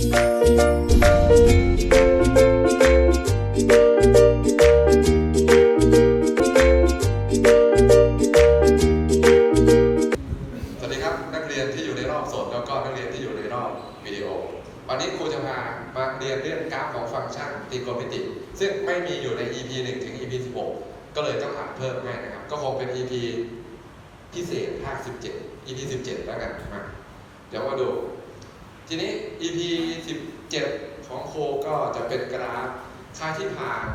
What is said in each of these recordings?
สวัสดีครับนักเรียนที่อยู่ในรอบสดแล้วก็นักเรียนที่อยู่ในรอบวิดีโอ วันนี้ครูจะพามาเรียนเรื่องกราฟของฟังก์ชันตรีโกณมิติ ซึ่งไม่มีอยู่ใน EP 1 ถึง EP 16 ก็เลยต้องอัดเพิ่มให้นะครับ ก็คงเป็น EP พิเศษภาค17 EP 17 แล้วกันมาเดี๋ยวมาดู ทีนี้ EP 17 ของโคก็จะเป็นกราฟค่าที่ผ่าน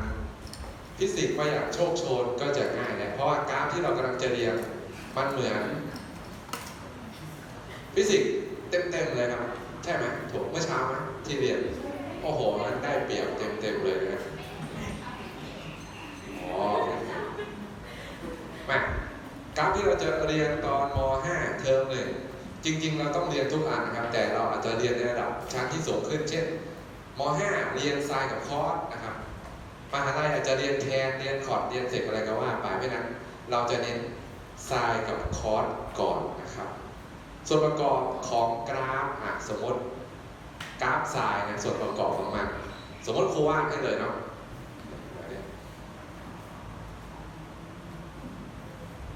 ฟิสิกส์มาอย่างโชคโชนก็จะง่ายแหละเพราะว่ากราฟที่เรากำลังจะเรียนมันเหมือนฟิสิกส์เต็มๆเลยครับใช่ไหมถูกเมื่อเช้าไหมที่เรียนโอ้โหมันได้เปรียบเต็มๆเลยนะอ๋อมากราฟที่เราจะเรียนตอนม .5 เทอมหนึ่ง จริง ๆ เราต้องเรียนทุกอันนะครับ แต่เราอาจจะเรียนในระดับชั้นที่สูงขึ้น เช่นม .5 เรียนไซน์กับคอร์สนะครับมหาลัยอาจจะเรียนแทนเรียนคอร์ดเรียนเสกอะไรก็ว่าไปเพราะนั้น เราจะเน้นไซน์กับคอร์สก่อนนะครับ ส่วนประกอบของกราฟอะสมมติกราฟทรายนะส่วนประกอบของมัน สมมติครูวาดให้เลยเนาะ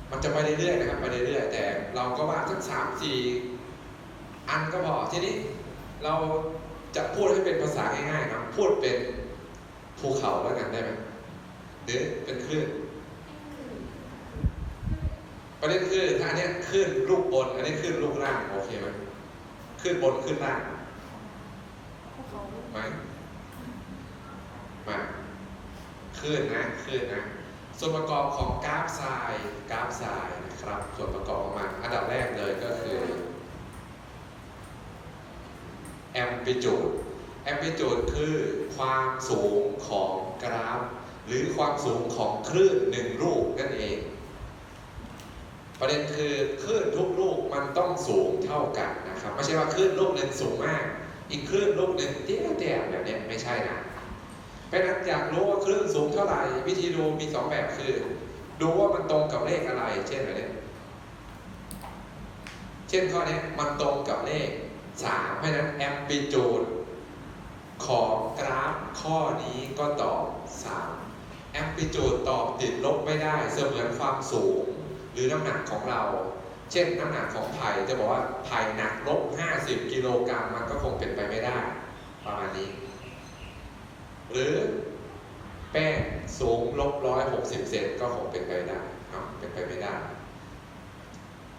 มันจะไปเรื่อยๆนะครับไปเรื่อยๆ แต่เราก็วาดสักสามสี่อันก็พอทีนี้เราจะพูดให้เป็นภาษาง่ายๆนะพูดเป็นภูเขาแล้วกันได้ไหมหรือเป็นคลื่นประเด็นคือถ้าอันเนี้ยขึ้นลูกบน อันนี้ขึ้นลูกล่างโอเคไหมขึ้นบนขึ้นล่างไหมมาขึ้นนะขึ้นนะ ส่วนประกอบของกราฟทรายกราฟทรายนะครับ ส่วนประกอบของมันอันดับแรกเลยก็คือ amplitude amplitude คือความสูงของกราฟ หรือความสูงของคลื่นหนึ่งลูกนั่นเอง ประเด็นคือคลื่นทุกลูกมันต้องสูงเท่ากันนะครับ ไม่ใช่ว่าคลื่นลูกหนึ่งสูงมาก อีกคลื่นลูกหนึ่งเตี้ยๆแบบนี้ไม่ใช่นะ เพราะนั้นอยากรู้ว่าคลื่นสูงเท่าไหร่ วิธีดูมีสองแบบคือ ดูว่ามันตรงกับเลขอะไร เช่นอะไรเนี่ยเช่นข้อนี้มันตรงกับเลขสามเพราะนั้นแอมพลิจูดของกราฟข้อนี้ก็ตอบสามแอมพลิจูดตอบติดลบไม่ได้เสมือนความสูง หรือน้ำหนักของเรา เช่นน้ำหนักของไผ่จะบอกว่าไผ่หนักลบ 50 กิโลกรัมมันก็คงเป็นไปไม่ได้ ประมาณนี้ หรือแป้งสูงลบ160เซนก็คงเป็นไปได้เนาะเป็นไปไม่ได้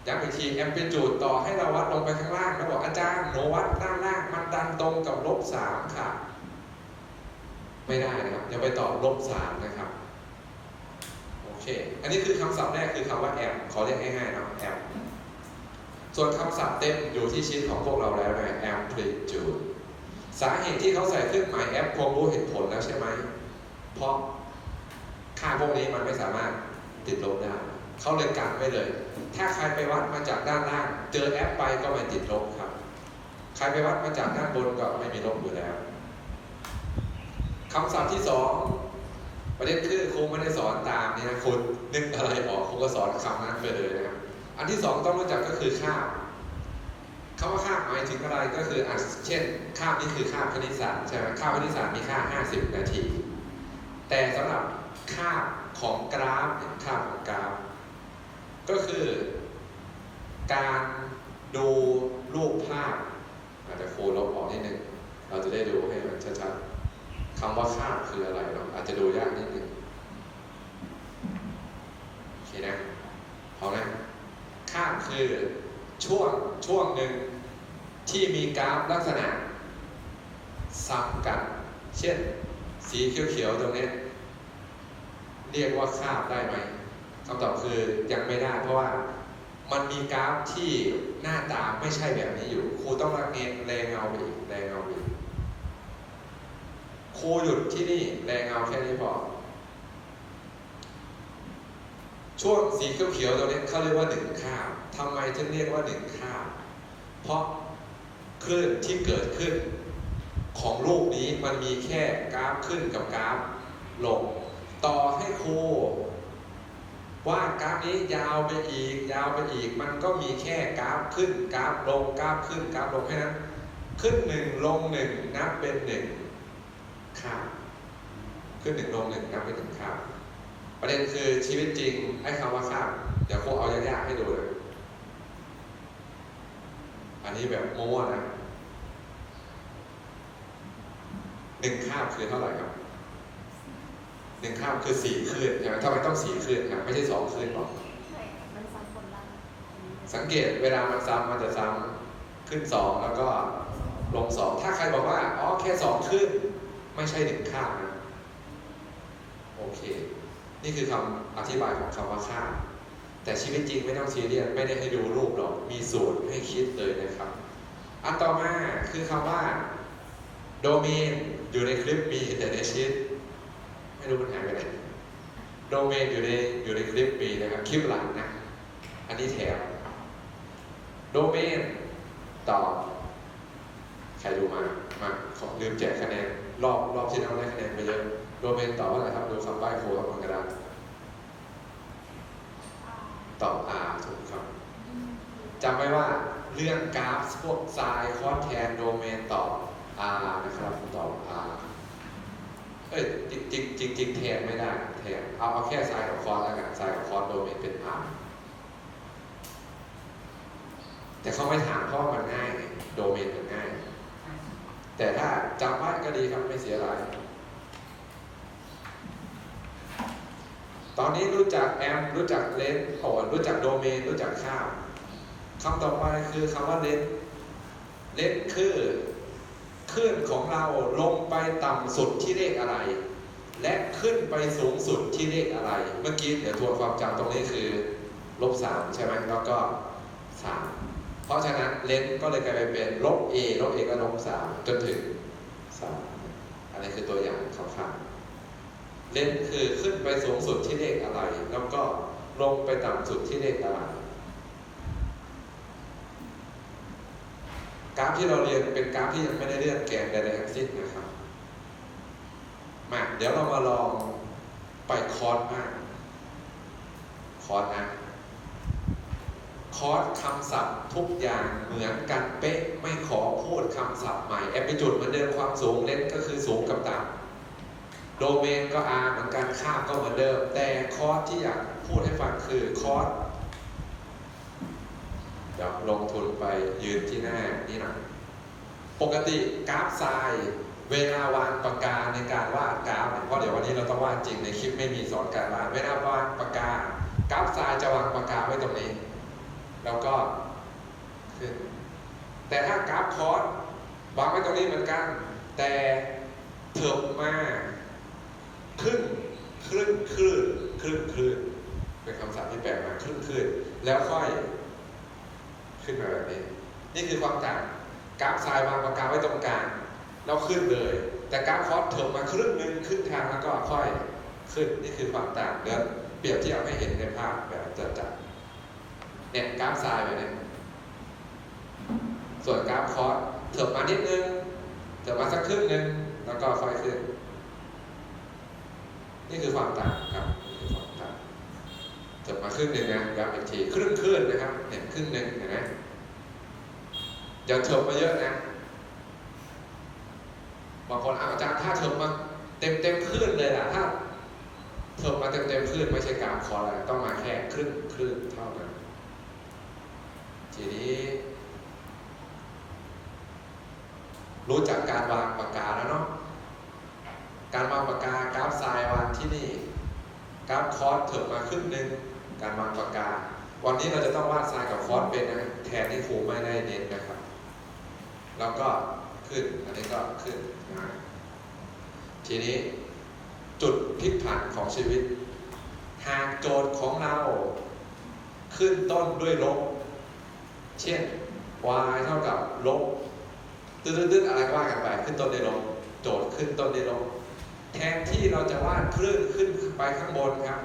ย้ำอีกทีแอมพลิจูดต่อให้เราวัดลงไปข้างล่างแล้วบอกอาจารย์หนูวัดด้านล่างมันดันตรงกับลบ3ค่ะ ไม่ได้นะครับอย่าไปตอบลบ3นะครับ โอเค อันนี้คือคำศัพท์แรกคือคำว่าแอมขอเรียกง่ายๆนะแอมส่วนคำศัพท์เต็มอยู่ที่ชิ้นของพวกเราแล้วนะแอมพลิจูด สาเหตุที่เขาใส่เครื่องหมายแอปคงรู้เหตุผลแล้วใช่ไหม เพราะค่าพวกนี้มันไม่สามารถติดลบได้ เขาเลยกันไว้เลย ถ้าใครไปวัดมาจากด้านล่าง เจอแอปไปก็ไม่ติดลบครับ ใครไปวัดมาจากด้านบนก็ไม่มีลบอยู่แล้วคำศัพท์ที่สองประเด็นคือครูไม่ได้สอนตามนี่นะคุณนึกอะไรออกครูก็สอนคำนั้นไปเลยนะครับ อันที่สองต้องรู้จักก็คือค่าบ คำว่าค่าหมายถึงอะไรก็คืออะเช่นค่านี่คือค่าบคณิตศาสตร์ใช่ไหมค่าบคณิตศาสตร์มีค่า 50 นาที แต่สำหรับค่าของกราฟค่าของกราฟ ก็คือการดูรูปภาพอาจจะครูลบออกนิดนึงเราจะได้ดูให้มันชัดๆคำว่าค่าคืออะไรเนาะอาจจะดูยากนิดนึงโอเคนะพร้อมนะค่าคือ ช่วงช่วงหนึ่งที่มีกราฟลักษณะซ้ำกัน เช่น สีเขียวๆตรงนี้ เรียกว่าคาบได้ไหมคำตอบคือยังไม่ได้เพราะว่ามันมีกราฟที่หน้าตาไม่ใช่แบบนี้อยู่ ครูต้องระเงียแรงเงาไปอีกแรงเงาไปอีกครูหยุดที่นี่แรงเงาแค่นี้พอ ช่วงสีเขียวๆตรงนี้เขาเรียกว่าหนึ่งคาบทำไมถึงเรียกว่าหนึ่งคาบเพราะคลื่นที่เกิดขึ้น ของลูกนี้มันมีแค่กราฟขึ้นกับกราฟลง ต่อให้ครูว่ากราฟนี้ยาวไปอีก ยาวไปอีก มันก็มีแค่กราฟขึ้นกราฟลงกราฟขึ้นกราฟลงแค่นั้นขึ้นหนึ่งลงหนึ่งนับเป็นหนึ่งข้ามขึ้นหนึ่งลงหนึ่งนับเป็นหนึ่งข้าม ประเด็นคือชีวิตจริงไอ้คำว่าข้ามเดี๋ยวครูเอายากๆให้ดูเลย อันนี้แบบโม้ๆนะหนึ่งข้ามคือเท่าไหร่ครับหนึ่งข้ามคือสี่คลื่นใช่ไหมทำไมต้องสี่คลื่นครับไม่ใช่สองคลื่นหรอกไม่มันซ้ำคนละสังเกตเวลามันซ้ำมันจะซ้ำขึ้นสองแล้วก็ลงสองถ้าใครบอกว่าอ๋อแค่สองขึ้น ไม่ใช่หนึ่งข้ามนะโอเค นี่คือคำอธิบายของคำว่าข้ามแต่ชีวิตจริงไม่ต้องซีเรียสไม่ได้ให้ดูรูปหรอก มีสูตรให้คิดเลยนะครับ อันต่อมาคือคำว่าโดเมนอยู่ในคลิปมีแต่ในชีตไม่รู้มันหายไปไหนโดเมนอยู่ในอยู่ในคลิปมีนะครับคลิปหลังนะ อันนี้แถมโดเมนตอบใครดูมา มาขอลืมแจกคะแนน รอบรอบที่เราได้คะแนนไปเยอะโดเมนตอบว่าอะไรครับดูคำใบ้โค้ดบนกระดาษตอบ R ถูกครับจำไว้ว่าเรื่องกราฟพวกไซน์คอนแทนโดเมนตอบ R นะครับตอบ R เอ้ยจริงจริงจริงๆแทนไม่ได้แทนเอาเอาแค่ไซน์กับคอนแล้วกันไซน์กับคอนโดเมนเป็น R แต่เขาไม่ถามเพราะมันง่ายโดเมนมันง่าย แต่ถ้าจำไว้ก็ดีครับไม่เสียหายตอนนี้รู้จักแอมรู้จักเลนส์โอนรู้จักโดเมน รู้จักข้ามคำต่อไปคือคำว่าเลนส์เลนส์คือคลื่นของเราลงไปต่ำสุดที่เลขอะไร และขึ้นไปสูงสุดที่เลขอะไร เมื่อกี้เดี๋ยวทวนความจำตรงนี้คือลบสามใช่ไหมแล้วก็สาม เพราะฉะนั้นเลนส์ก็เลยกลายไปเป็นลบ a ลบ a ก็ลบสาจนถึงสามอันนี้คือตัวอย่างคร่าวๆเลนส์คือขึ้นไปสูงสุดที่เลขอะไร แล้วก็ลงไปต่ำสุดที่เลขอะไรกราฟที่เราเรียนเป็นกราฟที่ยังไม่ได้เลื่อนแกนใดๆทั้งสิ้นนะครับ มาเดี๋ยวเรามาลองไปคอร์สมากคอร์สนะ คอร์สคำศัพท์ทุกอย่างเหมือนกันเป๊ะไม่ขอพูดคำศัพท์ใหม่แอมพิจูดเหมือนเดิมความสูงเลนก็คือสูงกับต่ำโดเมนก็ R เหมือนกันค่าก็เหมือนเดิม แต่คอร์สที่อยากพูดให้ฟังคือคอร์สเดี๋ยวลงทุนไปยืนที่หน้านี่หนะปกติกราฟทรายเวลาวางปากกาในการวาดกราฟเพราะเดี๋ยววันนี้เราต้องวาดจริงในคลิปไม่มีสอนการวาดเวลาวางปากกากราฟทรายจะวางปากกาไว้ตรงนี้ แล้วก็ขึ้นแต่ถ้ากราฟคอร์สวางไว้ตรงนี้เหมือนกัน แต่เถิบมาครึ่งครึ่งคลื่นครึ่งคลื่นเป็นคำศัพท์ที่แปลมาครึ่งคลื่นแล้วค่อย ขึ้นมาแบบนี้ นี่คือความต่างกราฟทรายวางปากกาไว้ตรงกลางแล้วขึ้นเลย แต่กราฟคอร์สเถิบมาครึ่งหนึ่งครึ่งทางแล้วก็ค่อยขึ้นนี่คือความต่างเดี๋ยวเปรียบเทียบให้เห็นในภาพแบบจัดๆ เนี่ยกราฟทรายแบบนี้ส่วนกราฟคอร์สเถิบมานิดนึงเถิบมาสักครึ่งนึงแล้วก็ค่อยขึ้น นี่คือความต่างครับนี่คือความต่างเถิบมาครึ่งหนึ่งนะย้ำอีกทีครึ่งครึ่งนะครับเนี่ยครึ่งหนึ่งเห็นไหมอย่าเถิบมาเยอะนะบางคนอาจารย์ถ้าเถิบมาเต็มเต็มคลื่นเลยล่ะถ้าเถิบมาเต็มเต็มคลื่นไม่ใช่กรามคออะไรต้องมาแค่ครึ่งคลื่นเท่านั้น ทีนี้ รู้จักการวางปากกาแล้วเนาะการวางปากกากราฟทรายวางที่นี่กราฟคอร์สเถิบมาครึ่งหนึ่งการวางปากกา วันนี้เราจะต้องวาดทรายกับคอร์สเป็นนะแทนที่ครูไม่ได้เน้นนะครับ แล้วก็ขึ้นอันนี้ก็ขึ้นนะทีนี้จุดพลิกผันของชีวิต หากโจทย์ของเรา ขึ้นต้นด้วยลบ เช่น y เท่ากับลบตืดๆๆอะไรก็ว่ากันไป ขึ้นต้นด้วยลบโจทย์ขึ้นต้นด้วยลบแทนที่เราจะวาดคลื่นขึ้นไปข้างบนครับ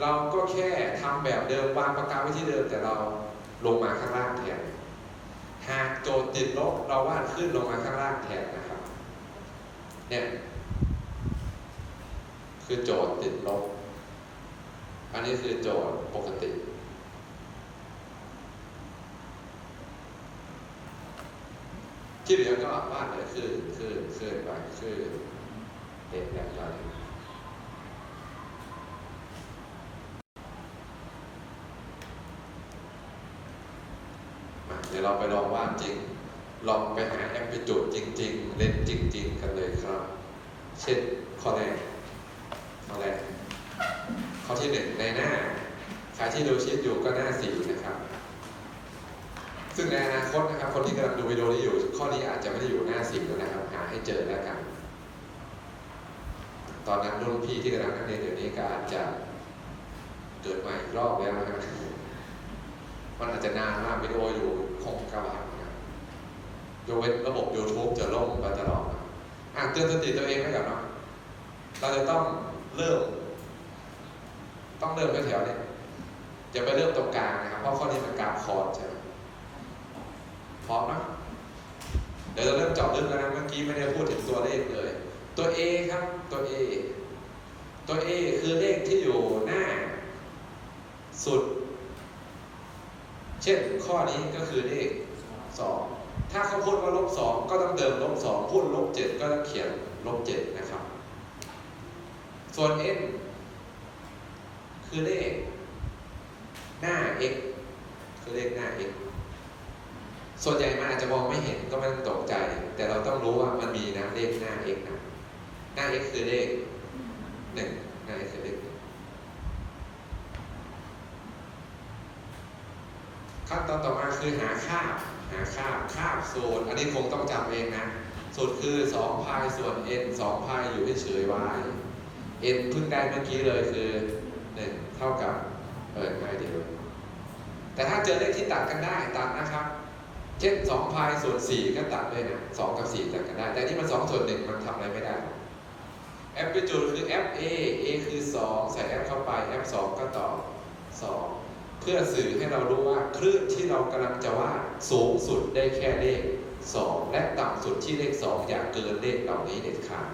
เราก็แค่ทำแบบเดิมวางปากกาไว้ที่เดิมแต่เราลงมาข้างล่างแทนหากโจทย์ติดลบเราวาดขึ้นลงมาข้างล่างแทนนะครับเนี่ยคือโจทย์ติดลบ อันนี้คือโจทย์ปกติ ที่เหลือก็ว่าดเลยคือคือคือไปคือเด็กแบบไปมาเดี๋ยวเราไปลองวาดจริง ลองไปหาแอมพลิจูดจริง ๆ เล่นจริง ๆ กันเลยครับ เช่นข้อแรกข้อแรกข้อที่หนึ่งในหน้า ใครที่ดูชีตอยู่ก็หน้าสี่นะครับ ซึ่งในอนาคตนะครับ คนที่กำลังดูวิดีโอนี้อยู่ ข้อนี้อาจจะไม่ได้อยู่หน้าสิบแล้วนะครับ หาให้เจอแล้วกัน ตอนนั้นรุ่นพี่ที่กำลังนักเรียนเดี๋ยวนี้ก็อาจจะเกิดใหม่อีกรอบแล้วนะครับมันอาจจะนานมากวิดีโออยู่คงกระบาดนะครับยกเว้นระบบ YouTube จะล่มไปตลอดอ่านเตือนสติตัวเองไว้ก่อนเนาะเราจะต้องเริ่ม ต้องเริ่มแถวนี้อย่าไปเริ่มตรงกลางนะครับ เพราะข้อนี้มันกราฟคอร์ดใช่ไหม พร้อมนะเดี๋ยวเราเริ่มเจาะลึกแล้วนะเมื่อกี้ไม่ได้พูดถึงตัวเลขเลย ตัว A ครับตัว A ตัว A คือเลขที่อยู่หน้า สุด เช่นข้อนี้ก็คือเลข 2 ถ้าเขาพูดว่าลบ2ก็ต้องเติมลบ2พูดลบ7ก็ต้องเขียนลบ7นะครับ ส่วน n คือเลขหน้า x คือเลขหน้า x ส่วนใหญ่มันอาจจะมองไม่เห็นก็ไม่ต้องตกใจ แต่เราต้องรู้ว่ามันมีนะเลขหน้า x นะหน้า x คือเลขหนึ่งหน้า x คือเลขหนึ่งขั้นตอนต่อมาคือหาค่าหาค่าค่าสูตรอันนี้คงต้องจำเองนะสูตรคือ2พายส่วน n 2พายอยู่เฉยๆ y n เพิ่งได้เมื่อกี้เลยคือ1เท่ากับเออง่ายดีเลยแต่ถ้าเจอเลขที่ตัดกันได้ตัดนะครับ เช่น2พายส่วน4ก็ตัดด้วยนะ2กับ 4 ตัดกันได้ แต่นี่มัน 2 ส่วน 1 มันทำอะไรไม่ได้แอป l i จูดคือ f a a คือ 2 ใส่ f เข้าไป f 2 ก็ต่อ 2 เพื่อสื่อให้เรารู้ว่าคลื่นที่เรากำลังจะวาดสูงสุดได้แค่เลข 2 และต่ำสุดที่เลข 2 อย่าเกินเลขเหล่านี้เด็ดขาด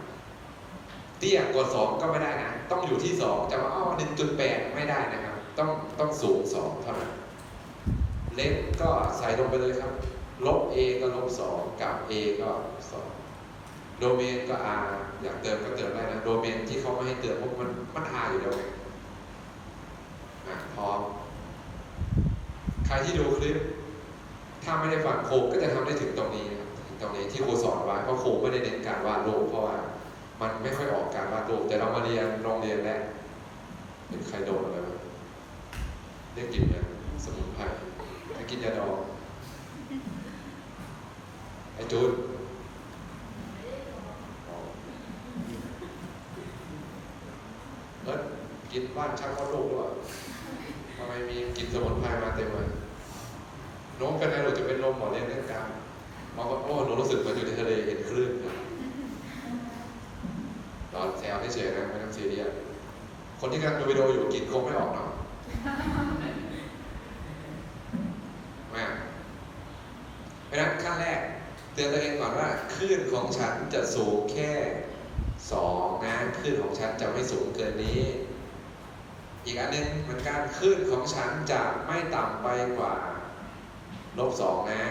เตี้ยกว่า 2 ก็ไม่ได้นะ ต้องอยู่ที่ 2 จะว่าอ้อ1.8 ไม่ได้นะครับ ต้องต้องสูง 2 เท่านั้นเล็กก็ใส่ลงไปเลยครับ ลบ a ก็ลบ2กับ a ก็2โดเมนก็ r อยากเติมก็เติมได้นะ โดเมนที่เขาไม่ให้เติมเพราะมันมัน r อยู่แล้วไงอะพร้อม ใครที่ดูคลิป ถ้าไม่ได้ฟังโคก็จะทำได้ถึงตรงนี้นะครับถึงตรงนี้ที่ครูสอนไว้เพราะโคไม่ได้เน้นการวาดรูปเพราะว่ามันไม่ค่อยออกการวาดรูปแต่เรามาเรียนโรงเรียนแล้วเป็นใครโดนอะไรบ้างได้กินเนี่ยสมุนไพรได้กินยาดอง ไอ้จูดเอิร์ดกินบ้านชักมดลูกด้วยทำไมมีกินสมุนไพรมาเต็มเลยน้องเป็นไงหนูจะเป็นลมหมอเรียนเรื่องการมองว่าโอ้หนูรู้สึกเหมือนอยู่ในทะเลเห็นคลื่นครับรอนแซวเฉยๆนะไม่ต้องซีเรียสคนที่กำลังดูวิดีโออยู่กินคงไม่ออกเนาะ มากเพราะฉะนั้นขั้นแรก เตือนตัวเองก่อนว่าคลื่นของฉัน จะสูงแค่สองนะคลื่นของฉันจะไม่สูงเกินนี้ อีกอันหนึงเหมือนกันคลื่นของฉันจะไม่ต่ำไปกว่าลบสองนะ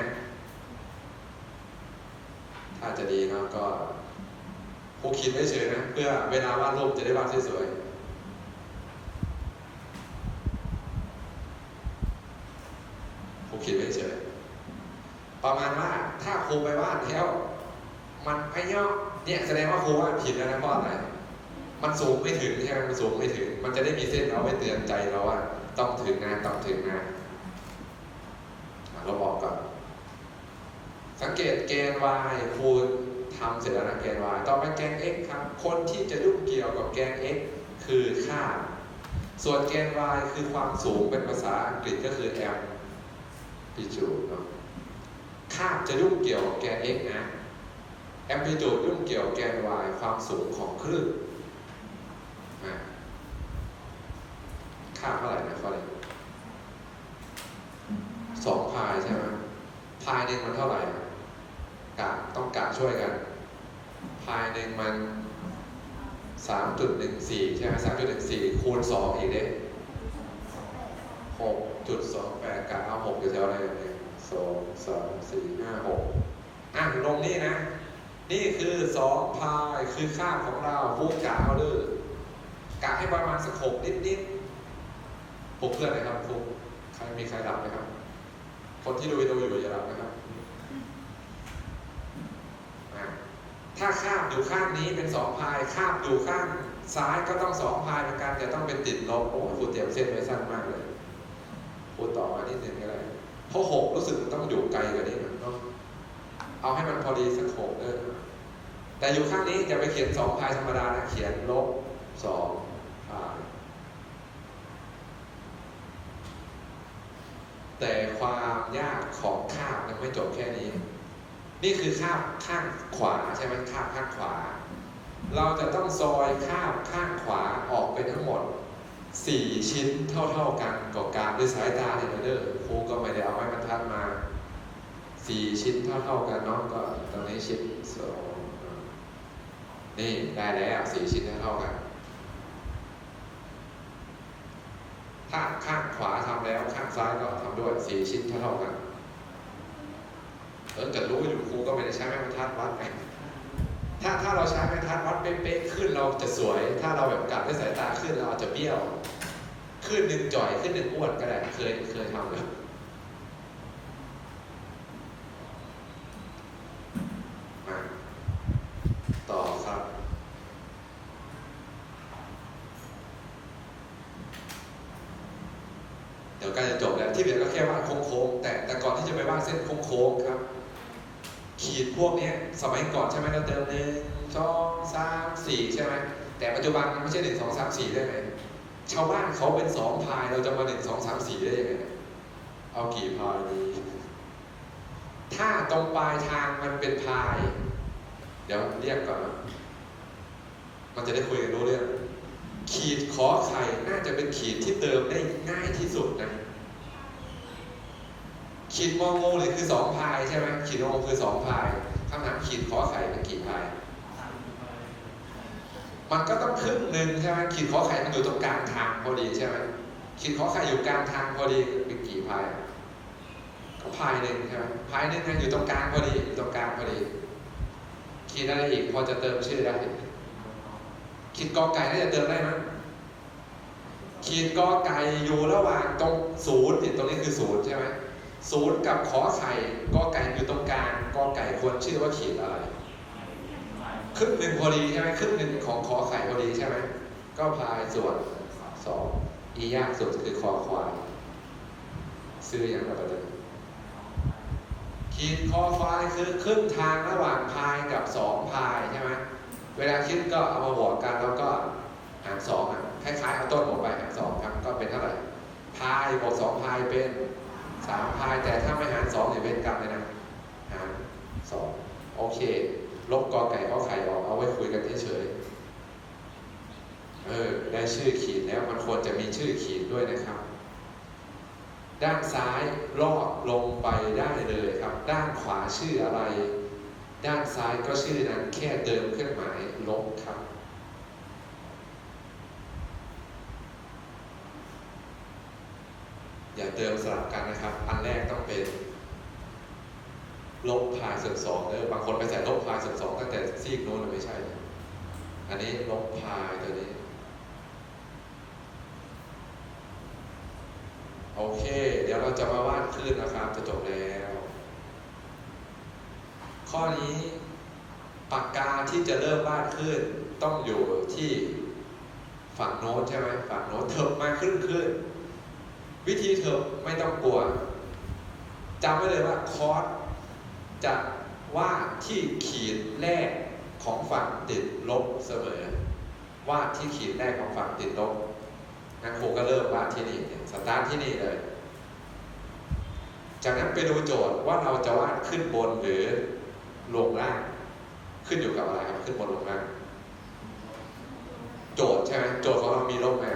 ถ้าจะดีเนาะก็ครูคิดไว้เฉยนะ เพื่อเวลาวาดรูปจะได้วาดสวยๆครูคิดไว้เฉยประมาณว่าถ้าครูไปวาดแล้ว มันไอ้ยอเนี่ยแสดงว่าครูว่าผิดแล้วนะเพราะอะไรมันสูงไม่ถึงใช่ไหมมันสูงไม่ถึง มันจะได้มีเส้นเอาไว้เตือนใจเราว่า ต้องถึงนะต้องถึงนะเราบอกก่อนสังเกตแกน y ครูทำเสร็จแล้วนะแกน y ต่อไปแกน x ครับ คนที่จะยุ่งเกี่ยวกับแกน x คือค่า ส่วนแกน y คือความสูงเป็นภาษาอังกฤษก็คือ m พิจูเนาะค่าจะยุ่งเกี่ยวกับแกน x นะ แอมพลิจูดยุ่งเกี่ยวแกน y ความสูงของคลื่นค่าเท่าไหร่นะข้อนี้สองพายใช่ไหมพายหนึ่งมันเท่าไหร่กะต้องกะช่วยกัน พายหนึ่งมันสามจุดหนึ่งสี่ใช่ไหมสามจุดหนึ่งสี่คูณสองอีกเด้หกจุดสองแปดกับเอาหกอยู่แถวอะไรเนี่ยสองสามสี่ห้าหกอะหั่นลงนี่นะ นี่คือสองพายคือข้ามของเราฟูกกะเอาเลยกะให้ประมาณสักหกนิดนิดๆปลุกเพื่อนน่อยครับปลุกใครมีใครหลับไหมครับ คนที่ดูวิดีโออยู่อย่าหลับนะครับถ้าข้ามอยู่ข้างนี้เป็นสองพาย ข้ามอยู่ข้างซ้ายก็ต้องสองพายเหมือนกันจะต้องเป็นติดลบโอ้ครูเตรียมเส้นไว้สั้นมากเลยครูต่อมานิดหนึ่งก็ได้เพราะหกรู้สึกมันต้องอยู่ไกลกว่านี้นต้อง เอาให้มันพอดีสักหกเออแต่อยู่ข้างนี้อย่าไปเขียนสองพายธรรมดานะ เขียนลบสองพายแต่ความยากของข้ามยังไม่จบแค่นี้ นี่คือข้ามข้างขวาใช่ไหมข้ามข้างขวา เราจะต้องซอยข้ามข้างขวาออกเป็นทั้งหมด 4 ชิ้นเท่าๆกันกับการด้วยสายตาเนี่ยเด้อครูก็ไม่ได้เอาไม้บรรทัดมา 4ชิ้นเท่าๆกันเนาะก็ตรงนี้ชิ้นสองนี่ได้แล้ว4ชิ้นเท่าๆกัน ถ้าข้างขวาทำแล้วข้างซ้ายก็ทำด้วยสี่ชิ้นเท่าๆกันเออแต่รู้อยู่ครูก็ไม่ได้ใช้ไม้บรรทัดวัดไงถ้าถ้าเราใช้ไม้บรรทัดวัดเป๊ะๆขึ้นเราจะสวย ถ้าเราแบบกัดด้วยสายตาขึ้นเราจะเบี้ยว ขึ้นหนึ่งจ่อยขึ้นหนึ่งอ้วนก็ได้เคยเคยทำแล้วมาต่อครับ เดี๋ยวใกล้จะจบแล้วที่เหลือก็แค่วาดโค้งๆแต่แต่ก่อนที่จะไปวาดเส้นโค้งๆครับ ขีดพวกนี้สมัยก่อนใช่ไหมเราเติมหนึ่งสองสามสี่ใช่ไหมแต่ปัจจุบันมันไม่ใช่หนึ่งสองสามสี่ได้ไหมชาวบ้านเขาเป็นสองพายเราจะมาหนึ่งสองสามสี่ได้ยังไงเอากี่พายดีถ้าตรงปลายทางมันเป็นพาย เดี๋ยวเรียกก่อนนะมันจะได้คุยกันรู้เรื่องขีดขอไข่น่าจะเป็นขีดที่เติมได้ง่ายที่สุดนะ ขีดงองูเลยคือสองพายใช่ไหมขีดงองูคือสองพายคำถามขีดขอไข่เป็นกี่พาย มันก็ต้องครึ่งหนึ่งใช่ไหมขีดขอไข่มันอยู่ตรงกลางทางพอดีใช่ไหมขีดขอไข่อยู่กลางทางพอดีเป็นกี่พายก็พายหนึ่งใช่ไหมพายหนึ่งอยู่ตรงกลางพอดีอยู่ตรงกลางพอดีขีดอะไรอีกพอจะเติมชื่อได้ขีดกอไก่น่าจะเติมได้ไหมขีดกอไก่อยู่ระหว่างตรงศูนย์เนี่ยตรงนี้คือศูนย์ใช่ไหม ศูนย์กับขอไข่กอไก่อยู่ตรงกลางกอไก่ควรชื่อว่าขีดอะไรครึ่งหนึ่งพอดีใช่ไหมครึ่งหนึ่งของขอไข่พอดีใช่ไหมก็พายส่วนสองอียากสุดคือคอควายซื้ออย่างไรประเด็นขีดคอควายคือครึ่งทางระหว่างพายกับสองพายใช่ไหมเวลาคิดก็เอามาบวกกันแล้วก็หารสองอะคล้ายๆเอาต้นบวกไปหารสองครับก็เป็นเท่าไหร่พายบวกสองพายเป็น สามพายแต่ถ้าไม่หารสองเนี่ยเป็นกรรมเลยนะหารสองโอเค ลบกอไก่ข้อไข่ออกเอาไว้คุยกันเฉยเออได้ชื่อขีดแล้วมันควรจะมีชื่อขีดด้วยนะครับ ด้านซ้ายลอดลงไปได้เลยครับ ด้านขวาชื่ออะไร ด้านซ้ายก็ชื่อนั้นแค่เติมเครื่องหมายลบครับ อย่าเติมสลับกันนะครับ อันแรกต้องเป็น ลบพายส่วนสองเออบางคนไปใส่ลบพายส่วนสองตั้งแต่ซีกโน้นไม่ใช่ อันนี้ลบพายตัวนี้ โอเค เดี๋ยวเราจะมาวาดคลื่นนะครับ จะจบแล้ว ข้อนี้ปากกาที่จะเริ่มวาดขึ้นต้องอยู่ที่ฝั่งโน้ตใช่ไหมฝั่งโน้ตเถิบมาขึ้นขึ้น วิธีเถิบไม่ต้องกลัวจำไว้เลยว่าคอร์สจะวาดที่ขีดแรกของฝั่งติดลบเสมอวาดที่ขีดแรกของฝั่งติดลบงั้นครูก็เริ่มวาดที่นี่เนี่ยสตาร์ทที่นี่เลย จากนั้นไปดูโจทย์ว่าเราจะวาดขึ้นบนหรือลงล่าง ขึ้นอยู่กับอะไรครับขึ้นบนลงล่าง โจทย์ใช่ไหมโจทย์ของเรามีลบไหม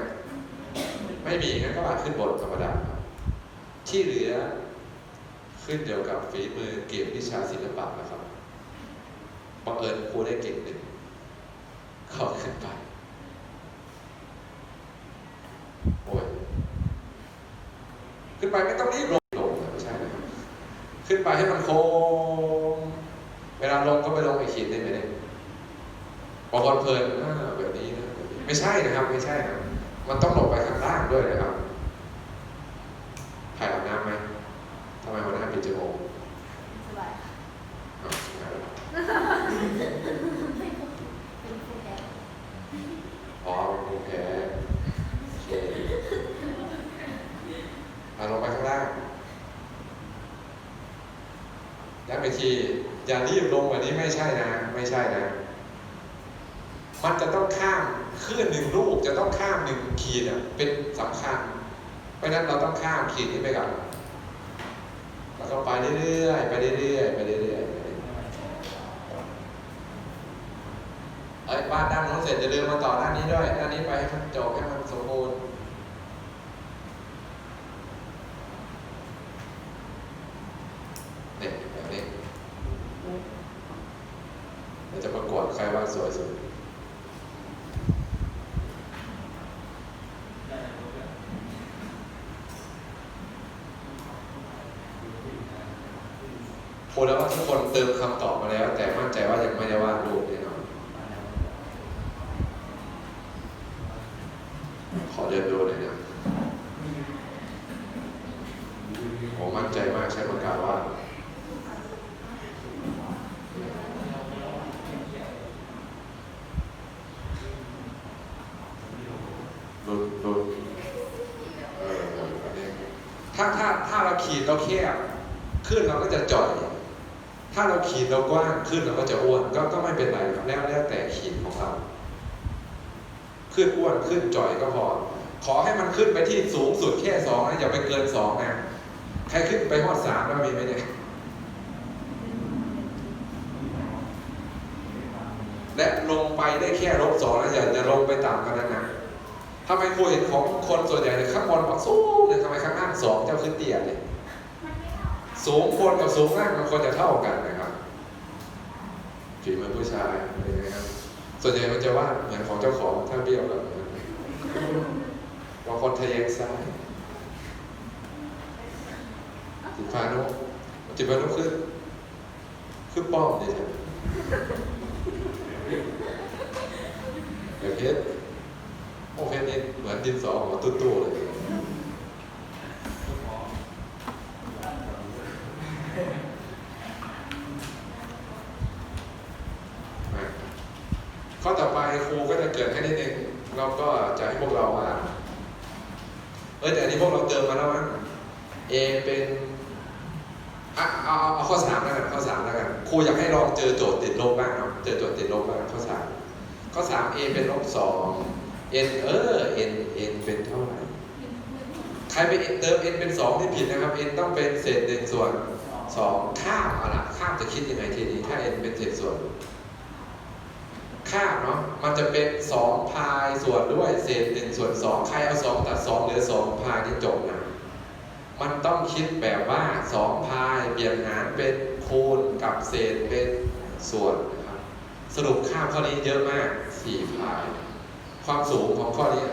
ไม่มีงั้นก็วาดขึ้นบนธรรมดา ที่เหลือขึ้นเดียวกับฝีมือเกมวิชาศิลปะนะครับบังเอิญครูได้เก่งหนึ่งขอขึ้นไป โอ้ย ขึ้นไปไม่ต้องรีบลงลงไม่ใช่นะครับขึ้นไปให้มันโค้ง เวลาลงก็ไปลงไอ้ขีดได้ไหมเนี่ยบางคนเพลินแบบนี้นะ ไม่ใช่นะครับ ไม่ใช่นะ มันต้องลงไปข้างล่างด้วยนะครับถ่ายอาบน้ำไหมทำไมหัวหน้าปิดจมูกสบายค่ะอ้าวไม่เอาเป็นผู้แก่อ๋อเป็นภูมิแพ้โอเคเอาลงไปข้างล่างย้ำอีกทีอย่ารีบลงวันนี้ไม่ใช่นะ ไม่ใช่นะ มันจะต้องข้าม คลื่นหนึ่งลูกจะต้องข้ามหนึ่งขีดเป็นสำคัญ เพราะฉะนั้นเราต้องข้ามขีดนี้ไปก่อนแล้วก็ไปเรื่อยๆไปเรื่อยๆไปเรื่อยๆไปเอ้ยบ้านด้านโน้นเสร็จจะเดินมาต่อด้านนี้ด้วยด้านนี้ไปให้มันจบให้มันสมบูรณ์เนี่ยแบบนี้เดี๋ยวจะประกวดใครว่าสวยสุด พูดแล้วว่าทุกคน เติมคำตอบมาแล้ว แต่นใจว่ายังไม่ได้วาดรูปแน่นอน ขอเดินดูหน่อยนะผมมั่นใจมากใช้ปากกาวาดรุดรุดเอออันนี้ถ้าถ้าถ้าเราขีดเราแคบขึ้นเราก็จะจ่อย ถ้าเราขีดเรากว้างขึ้นเรา ก็จะอ้วนก็ก็ไม่เป็นไรครับแล้วแล้วแต่ขีดของเราขึ้นอ้วนขึ้นจ่อยก็พอ ขอให้มันขึ้นไปที่สูงสุดแค่สองนะอย่าไปเกินสองนะใครขึ้นไปหอดสามแล้วมีไหมเนี่ยและลงไปได้แค่ลบสองนะอย่าอย่าลงไปต่ำกันนั้นนะทำไมครูเห็นของคนส่วนใหญ่เลยข้างบนบอกสูงเลยทำไมข้างล่างสองเจ้าขึ้นเตี้ยเลยสูงคนกับสูงล่างมันควรจะเท่ากันนะครับ ฝีมือผู้ชายเป็นไงครับส่วนใหญ่มันจะว่าดเหมือนของเจ้าของถ้าเบี้ยวแล้วบางคนทะแยงซ้ายจิตพานุจิตพานุขึ้นขึ้นป้อมดิครับเดี๋ยวเพชรโอ้เพชรนี่เหมือนดินสอหัวตู้ๆเลย ข้อต่อไป ครูก็จะเกิดให้นิดนึงเราก็จะให้พวกเราว่าเออแต่อันนี้พวกเราเติมมาแล้วมั้ง A เป็นอะเอาเอาเอาข้อสามแล้วกันข้อสามแล้วกันครูอยากให้ลองเจอโจทย์ติดลบบ้างเนาะเจอโจทย์ติดลบบ้างข้อสามข้อสาม A เป็นลบสอง N เออ N N เอเป็นเท่าไหร่ใครไปเติม N เป็นสองที่ผิดนะครับ N ต้องเป็นเศษหนึ่งส่วนสองข้ามเอาล่ะข้ามจะคิดยังไงทีนี้ถ้า N เป็นเศษส่วน ค่าเนาะมันจะเป็น2พายส่วนด้วยเศษ1ส่วน2ใครเอา2ตัด2เหลือ2พายที่จบนะมันต้องคิดแบบว่า2พายเปลี่ยนหารเป็นคูณกับเศษเป็นส่วนนะครับสรุปค่าข้อนี้เยอะมาก4พาย ความสูงของข้อนี้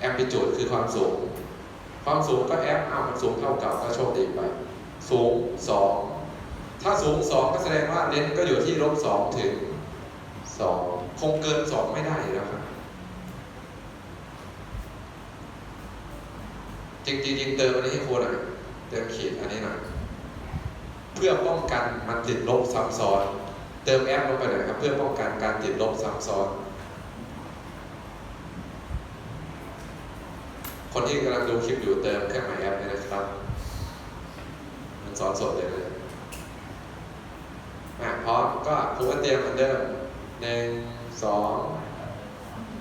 แอมพลิจูดคือความสูง ความสูงก็แอปเอามันสูงเท่ากับก็โชคดีไป สูง 2 ถ้าสูง 2 ก็แสดงว่าเลนส์ก็อยู่ที่ลบ2ถึง สองคงเกินสองไม่ได้อยู่แล้วครับจริงจริงๆเติมอันนี้ให้ครูหน่อยเติมขีดอันนี้หน่อยเพื่อป้องกันมันติดลบซ้ำซ้อน เติมแอปลงไปหน่อยครับ เพื่อป้องกันการติดลบซ้ำซ้อน คนที่กำลังดูคลิปอยู่เติมเครื่องหมายแอปเลยนะครับ มันสอนสดเลยเลยอะพร้อมก็ครูก็เตรียมเหมือนเดิม หนึ่งสอง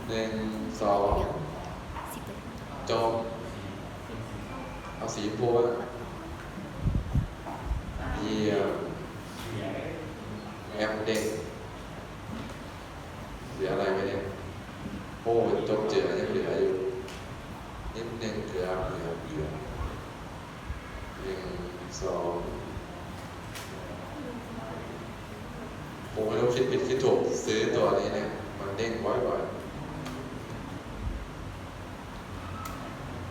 หนึ่งสองจบเอาสีชมพูเยี่ยมแอมเด็กเหลืออะไรไหมเนี่ยโอ้จบเจือยังเหลืออยู่นิดนึงเกือเหลือเหลือหนึ่งสองผมไม่รู้ คิดผิดคิดถูกซื้อตัวนี้เนี่ยมันเด้งบ่อยๆ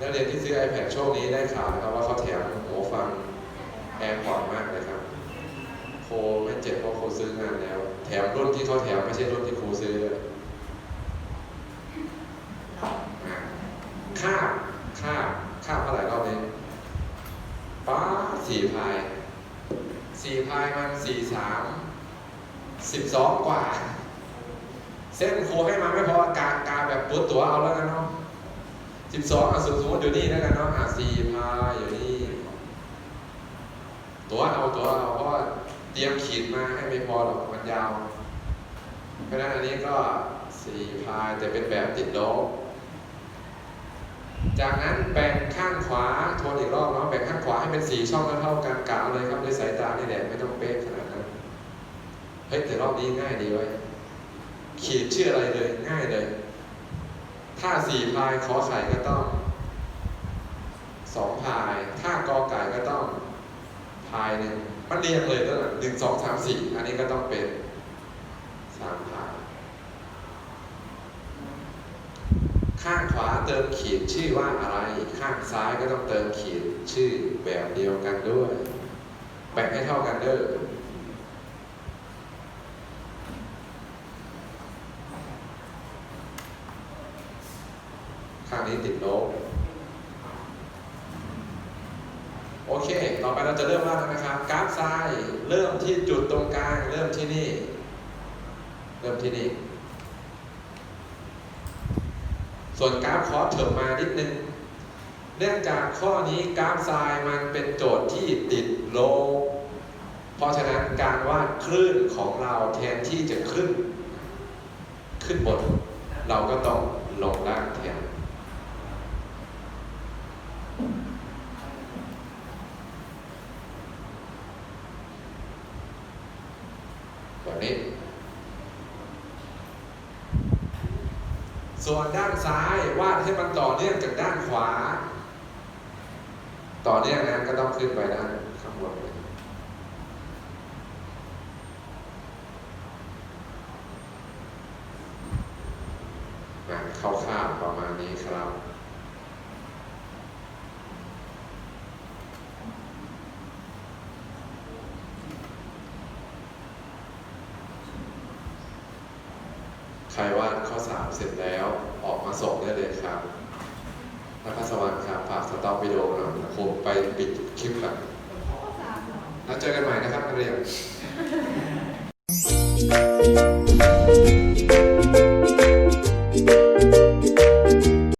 นักเรียนที่ซื้อ iPad ช่วงนี้ได้ข่าวนะครับว่าเขาแถมหูฟัง AirPods มากเลยครับคคไม่เจ็บเพราะโคซื้องานแล้ว แถมรุ่นที่เขาแถมไม่ใช่รุ่นที่ครูซื้อเลยค่าค่าค่าเท่าไหร่รอบนี้ป้าสี่พายสี่พายมันสี่สาม สิบสองกว่า เส้นครูให้มาไม่พอกากาแบบปุ๊ดตัวเอาแล้วกันเนาะสิบสองอะสมมติอยู่นี่แล้วกันเนาะอะสี่พายอยู่นี่ตัวเอาตัวเอาเพราะเตรียมขีดมาให้ไม่พอหรอกมันยาว เพราะฉะนั้นอันนี้ก็สี่พายแต่เป็นแบบติดลบจากนั้นแบ่งข้างขวาทวนอีกรอบเนาะแบ่งข้างขวาให้เป็นสีช่องเท่าๆกันกะเอาเลยครับด้วยสายตานี่แหละไม่ต้องเป๊ะขนาด เฮ้ยแต่รอบนี้ง่ายดีเว้ยขีดชื่ออะไรเลย ง่ายเลยถ้าสี่พายขอไข่ก็ต้องสองพาย ถ้ากอไก่ก็ต้องพายหนึ่งมันเรียงเลยตั้งแต่หนึ่งสองสามสี่อันนี้ก็ต้องเป็นสามพาย ข้างขวาเติมขีดชื่อว่าอะไร ข้างซ้ายก็ต้องเติมขีดชื่อแบบเดียวกันด้วย แบ่งให้เท่ากันเด้อข้างนี้ติดลบ โอเค ต่อไป เราจะเริ่มวาดนะครับกราฟทรายเริ่มที่จุดตรงกลาง เริ่มที่นี่ เริ่มที่นี่ ส่วนกราฟคอสเถิบมานิดนึง เนื่องจากข้อนี้กราฟทรายมันเป็นโจทย์ที่ติดโลเพราะฉะนั้นการวาดคลื่นของเราแทนที่จะขึ้น ขึ้นบน เราก็ต้องลงล่าง นี้ ส่วนด้านซ้ายวาดให้มันต่อเนื่องจากด้านขวา ต่อเนื่องนะก็ต้องขึ้นไปด้านข้างบนเลยนะคร่าว